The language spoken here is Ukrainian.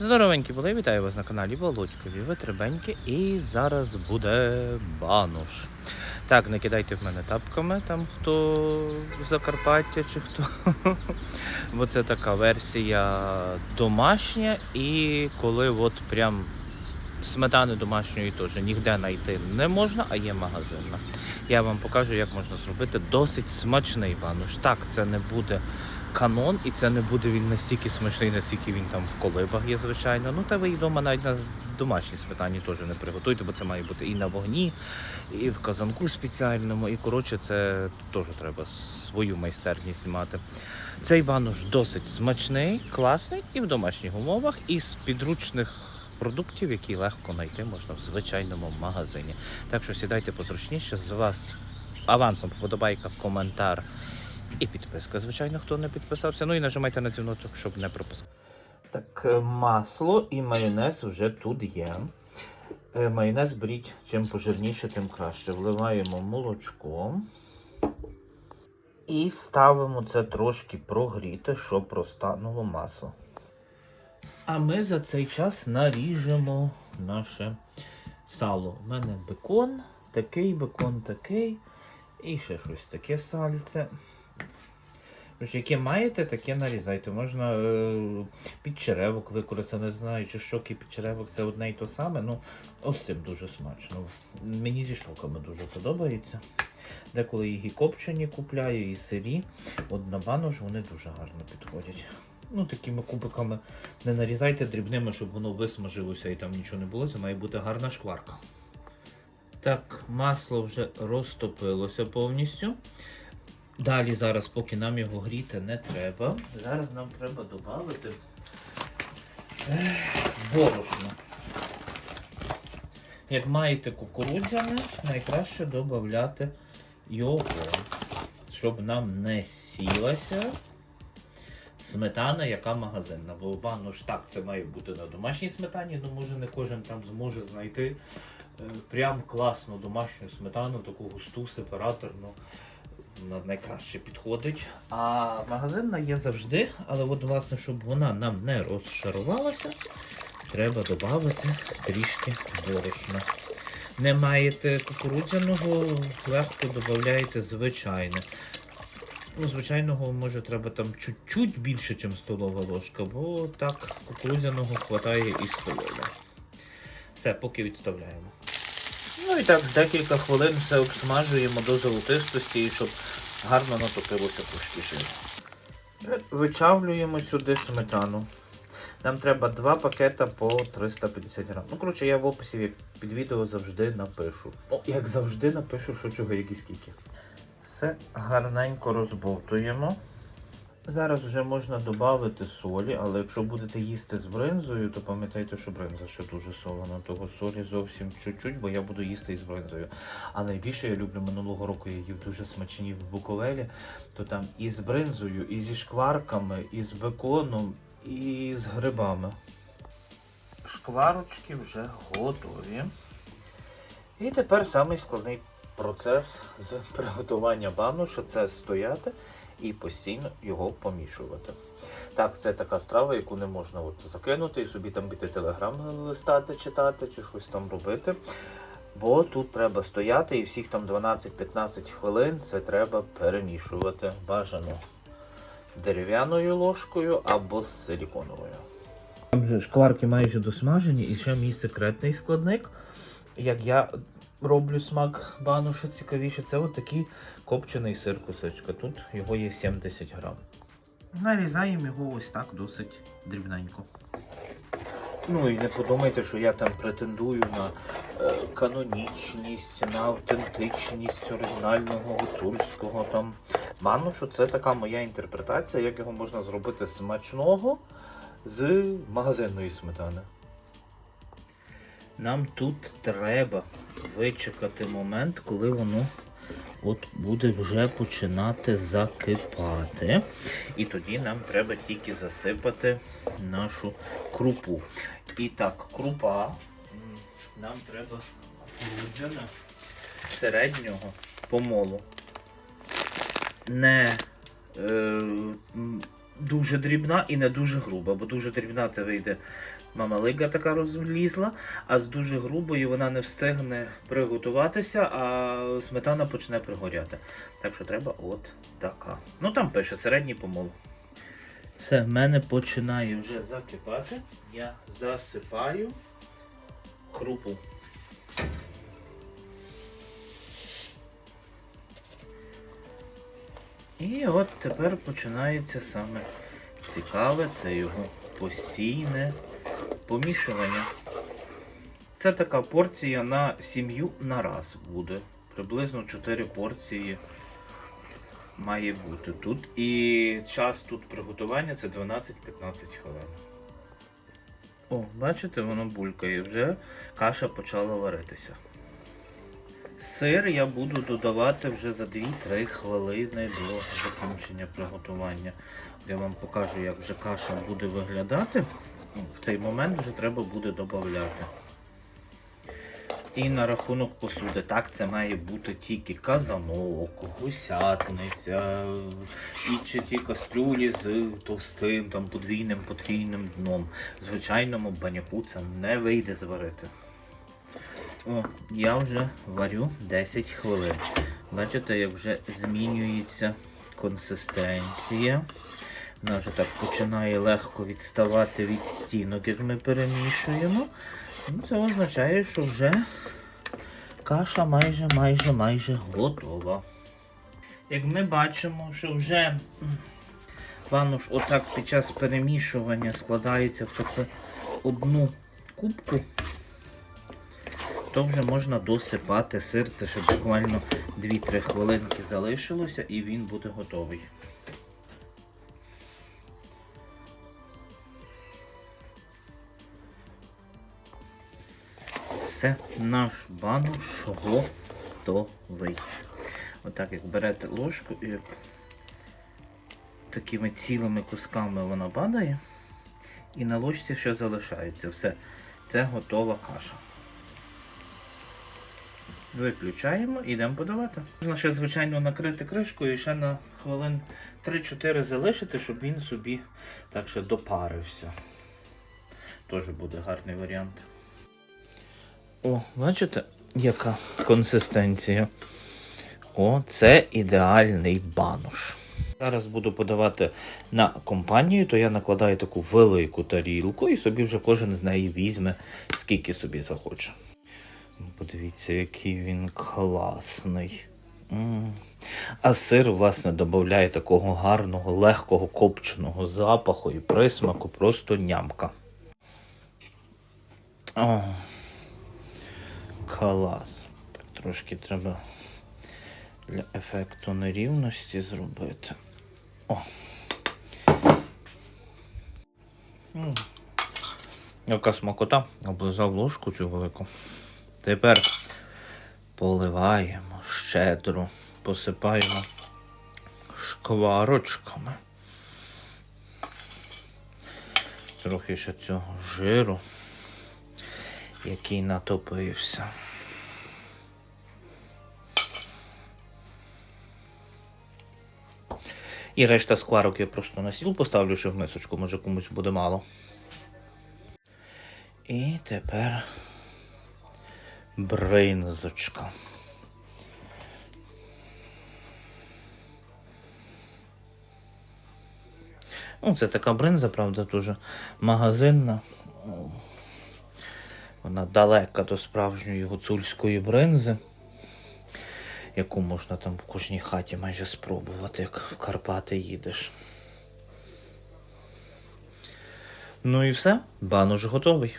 Здоровенькі були, вітаю вас на каналі Володькові Витребеньки і зараз буде бануш. Так, не кидайте в мене тапками, там хто з Закарпаття чи хто. Бо це така версія домашня, і коли от прям сметани домашньої теж ніде знайти не можна, а є магазинна. Я вам покажу, як можна зробити досить смачний бануш. Так, це не буде канон, і це не буде він настільки смачний, наскільки він там в колибах є, звичайно. Ну та ви вдома навіть на домашній сметані теж не приготуйте, бо це має бути і на вогні, і в казанку спеціальному. І коротше, це теж треба свою майстерність мати. Цей бануш досить смачний, класний і в домашніх умовах, і з підручних. Продуктів, які легко знайти можна в звичайному магазині. Так що сідайте позручніше, з вас авансом подобайка, коментар і підписка, звичайно, хто не підписався. Ну і нажимайте на дзвіночок, щоб не пропускати. Так, е, масло і майонез вже тут є. Е, Майонез беріть чим пожирніше, тим краще. Вливаємо молочко. І ставимо це трошки прогріти, щоб розтануло масло. А ми за цей час наріжемо наше сало. У мене бекон, такий бекон, такий. І ще щось таке сальце. Тож, яке маєте, таке нарізайте. Можна е, підчеревок використати, не знаю, чи щоки підчеревок це одне і то саме. Ну, ось цим дуже смачно. Мені зі щоками дуже подобається. Деколи їх і копчені купляю, і сирі. От на банош вони дуже гарно підходять. Ну, такими кубиками не нарізайте дрібними, щоб воно висмажилося і там нічого не було. Це має бути гарна шкварка. Так, масло вже розтопилося повністю. Далі зараз, поки нам його гріти не треба. Зараз нам треба додати борошно. Як маєте кукурудзяне, найкраще додати його, щоб нам не сілася сметана, яка магазинна. Бо банош так це має бути на домашній сметані, ну може не кожен там зможе знайти е, прям класну домашню сметану, таку густу, сепараторну. Найкраще підходить. А магазинна є завжди, але от, власне, щоб вона нам не розшарувалася, треба додати трішки борошна. Не маєте кукурудзяного, легко додаєте звичайне. Ну, звичайного, може, треба там чуть-чуть більше, ніж столова ложка, бо так кукурудзяного хватає і столова. Все, поки відставляємо. Ну і так, декілька хвилин все обсмажуємо до золотистості, і щоб гарно натопилося трошки. Вичавлюємо сюди сметану. Нам треба два пакета по 350 грам. Ну, коротше, я в описі під відео завжди напишу. Ну, як завжди напишу, що чого, як і скільки. Все гарненько розбовтуємо. Зараз вже можна додати солі, але якщо будете їсти з бринзою, то пам'ятайте, що бринза ще дуже солена. Того солі зовсім чуть-чуть, бо я буду їсти із бринзою. А найбільше я люблю минулого року, я їв дуже смачні в Буковелі, то там і з бринзою, і зі шкварками, і з беконом, і з грибами. Шкварочки вже готові. І тепер самий складний процес з приготування бануша це стояти і постійно його помішувати. Так, це така страва, яку не можна от закинути і собі там біти телеграм листати, читати чи щось там робити. Бо тут треба стояти і всіх там 12-15 хвилин це треба перемішувати бажано дерев'яною ложкою або силіконовою. Там вже шкварки майже досмажені і ще мій секретний складник. Як я роблю смак бануша цікавіше, це от такий копчений сир кусочка. Тут його є 70 грам. Нарізаємо його ось так досить дрібненько. Ну і не подумайте, що я там претендую на е, канонічність, на автентичність оригінального гуцульського там банушу. Це така моя інтерпретація, як його можна зробити смачного з магазинної сметани. Нам тут треба вичекати момент, коли воно от буде вже починати закипати. І тоді нам треба тільки засипати нашу крупу. І так, крупа нам треба кукурудзяна середнього помолу. Не е, дуже дрібна і не дуже груба, бо дуже дрібна це вийде мамалига така розлізла, а з дуже грубою вона не встигне приготуватися, а сметана почне пригоряти. Так що треба от така. Ну там пише середній помол. Все, в мене починає вже закипати. Я засипаю крупу. І от тепер починається саме цікаве, це його постійне помішування. Це така порція на сім'ю на раз буде. Приблизно 4 порції має бути тут. І час тут приготування це 12-15 хвилин. О, бачите, воно булькає. Вже каша почала варитися. Сир я буду додавати вже за 2-3 хвилини до закінчення приготування. Я вам покажу, як вже каша буде виглядати. Ну, В цей момент вже треба буде додати. І на рахунок посуди. Так, це має бути тільки казанок, гусятниця, і чи ті кастрюлі з товстим, там, подвійним, потрійним дном. Звичайному баняку це не вийде зварити. О, я вже варю 10 хвилин. Бачите, як вже змінюється консистенція. Вона вже так починає легко відставати від стінок, як ми перемішуємо. Ну, Це означає, що вже каша майже майже майже готова. Як ми бачимо, що вже м, отак під час перемішування складається в таку одну кубку, то вже можна досипати сир. Ще буквально 2-3 хвилинки залишилося і він буде готовий. Все, наш банош готовий. Отак, як берете ложку і такими цілими кусками вона падає. І на ложці ще залишається. Все, це готова каша. Виключаємо і йдемо подавати. Можна ще, звичайно, накрити кришкою і ще на хвилин 3-4 залишити, щоб він собі так ще допарився. Теж буде гарний варіант. О, бачите, яка консистенція? О, це ідеальний банош. Зараз буду подавати на компанію, то я накладаю таку велику тарілку і собі вже кожен з неї візьме, скільки собі захоче. Подивіться, який він класний. А сир, власне, додає такого гарного, легкого копченого запаху і присмаку, просто нямка. О, клас. Так, трошки треба для ефекту нерівності зробити. О. Яка смакота, облизав ложку цю велику. Тепер поливаємо щедро, посипаємо шкварочками. Трохи ще цього жиру, який натопився. І решта скварок я просто на стіл поставлю, ще в мисочку, може комусь буде мало. І тепер бринзочка. Ну, це така бринза, правда, дуже магазинна. Вона далека до справжньої гуцульської бринзи, яку можна там в кожній хаті майже спробувати, як в Карпати їдеш. Ну і все, банош готовий.